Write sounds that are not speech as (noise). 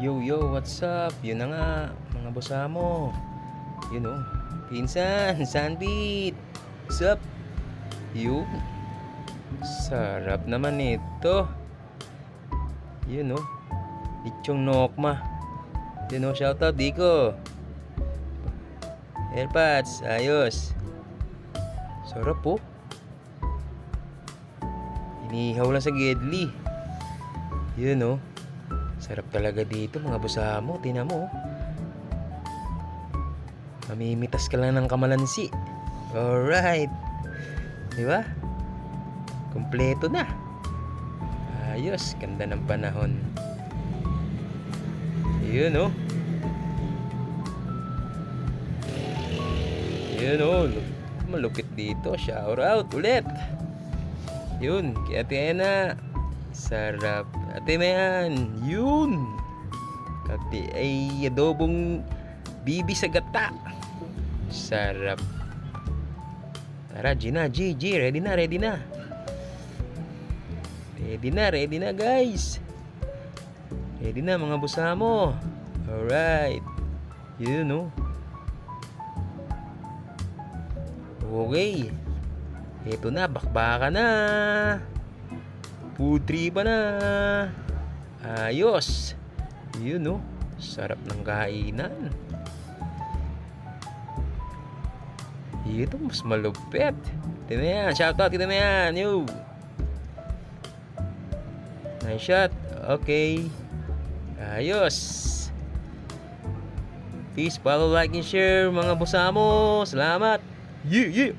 Yo, yo, what's up? Yun na nga, mga bosamo. Yun oh. Pinsan, (laughs) Sunbeat. What's up? Yun. Sarap naman ito. Yun oh. Lichong nokma. Yun oh, shoutout Diko. Airpods, ayos. Sarap po. Inihaw lang sa Gedli. Yun oh. Sarap talaga dito mga busamo. Tingnan mo. oh. Mamimitas ka lang ng kamalansi. Alright. Di ba? Kompleto na. Ayos. Ganda ng panahon. Yun oh. Yun oh. Malupit dito. Shout out ulit. Yun. Kaya Tiena. Sarap. Ate Mayan. Yun. Kati ay adobong bibi sa gata. Sarap. Tara, G na, G, G. Ready na, ready na. Ready na, ready na guys. Ready na mga busamo. Alright. Yun oh. Okay. Ito na, bakbaka na. Putri pa na. Ayos. Yun oh. Sarap ng kainan. Ito, mas malupit. Tignan yan. Shoutout, tignan mo yan. Yo. Nice shot. Okay. Ayos. Please follow, like, and share mga busamo. Salamat. Yeah, yeah.